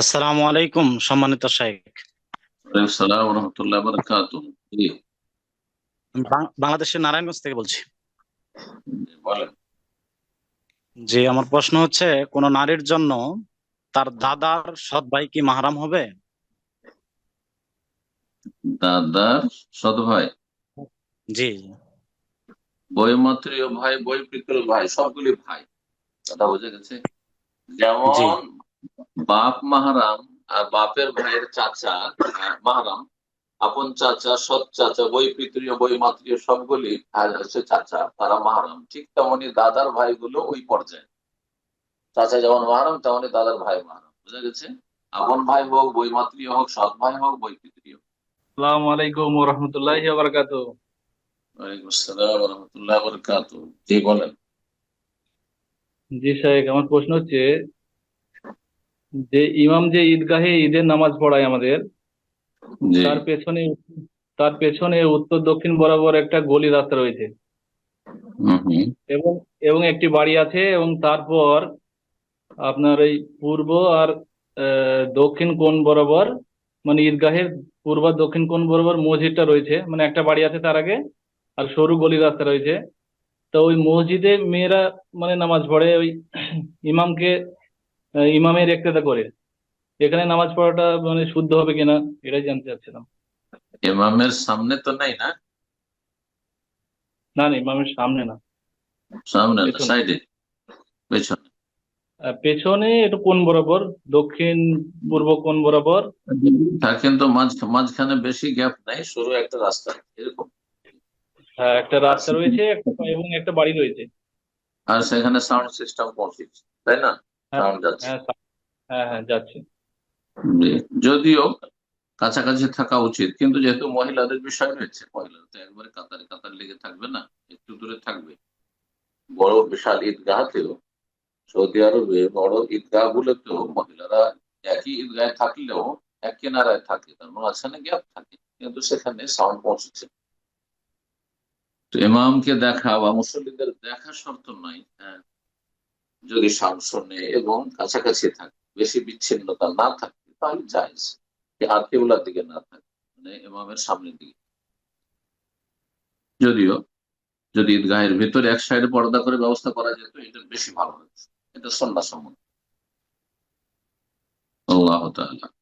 আসসালামু আলাইকুম সম্মানিত বাংলাদেশের নারায়ণগঞ্জ থেকে বলছি। যে আমার প্রশ্ন হচ্ছে কোন নারীর জন্য তার দাদার সৎ ভাই কি মাহারাম হবে? দাদার সৎ ভাই? জি। বৈমাত্রীয় ভাই বৈপিতর ভাই সবগুলি ভাই। কথা বুঝে গেছে? যেমন বাপ মাহারাম আর বাপের ভাইয়ের চাচা মাহারাম আপন চাচা সৎ চাচা বই পিতৃয় বই মাতৃয় সবগুলি হচ্ছে চাচা তারা মাহারাম। ঠিক তেমনি দাদার ভাইগুলো ওই পর্যায়ে। চাচা যেমন মাহারাম তেমনি দাদার ভাই মাহারাম। বুঝা গেছে? আপন ভাই হোক বই মাতৃয় হোক সৎ ভাই হোক বই পিতৃয় আসসালামু আলাইকুম রাহমাতুল্লাহি ওয়া বারাকাতুহু ওয়ালাইকুম আসসালাম রহমতুল্লাহ বরকাত জি বলেন। জি সাহেব আমার প্রশ্ন হচ্ছে যে ইমাম যে ঈদগাহে ঈদের নামাজ পড়ায় আমাদের তার পেছনে তার পেছনে উত্তর দক্ষিণ বরাবর একটা গলি রাস্তা রয়েছে। এবং এবং একটি বাড়ি আছে এবং তারপর আপনার এই পূর্ব আর দক্ষিণ কোণ বরাবর মানে ঈদগাহের পূর্ব দক্ষিণ কোণ বরাবর মসজিদটা রয়েছে। মানে একটা বাড়ি আছে তার আগে আর সরু গলি রাস্তা রয়েছে। তো ওই মসজিদে মেয়েরা মানে নামাজ পড়ে। ওই ইমামকে ইমামের ইক্তেদা করে। এখানে নামাজ পড়াটা মানে শুদ্ধ হবে কিনা এটাই জানতে চাচ্ছিলাম। ইমামের সামনে তো নাই না? না না ইমামের সামনে না। সামনে না পেছনে। সাইডে। পেছনে। পেছনে একটু কোন বরাবর দক্ষিণ পূর্ব কোন বরাবর। তা তো মাঝ মাঝখানে বেশি গ্যাপ নাই সরু একটা রাস্তা এরকম। হ্যাঁ একটা রাস্তা রয়েছে একটা এবং একটা বাড়ি রয়েছে। আর সেখানে সাউন্ড সিস্টেম পৌঁছেছে তাই না? সাউন্ড যাচ্ছে। হ্যাঁ হ্যাঁ হ্যাঁ যাচ্ছে। যদিও কাছাকাছি থাকা উচিত কিন্তু যেহেতু মহিলাদের বিষয় রয়েছে মহিলারা তো একবারে কাতারে কাতার লেগে থাকবে না একটু দূরে থাকবে। বড় বিশাল ঈদগাহতেও সৌদি আরবে বড় ঈদগাহ গুলোতেও মহিলারা একই ঈদগাহে থাকলেও এক কিনারায় থাকে তার মাঝখানে গ্যাপ থাকে কিন্তু সেখানে সাউন্ড পৌঁছেছে। তো ইমামকে দেখা বা মুসল্লিদের দেখা শর্ত নয় হ্যাঁ যদি শোনে এবং কাছাকাছি থাকে, বেশি বিচ্ছিন্নতা না থাকে, তাহলে জায়েজ। আর কেউলার দিকে না থাকে মানে এমামের সামনের দিকে। যদিও, যদি ঈদগাহের ভেতরে এক সাইডে পর্দা করে ব্যবস্থা করা যেত, এটা বেশি ভালো হয়েছে এটা সন্ধ্যা সম্বন্ধে আল্লাহ তাআলা।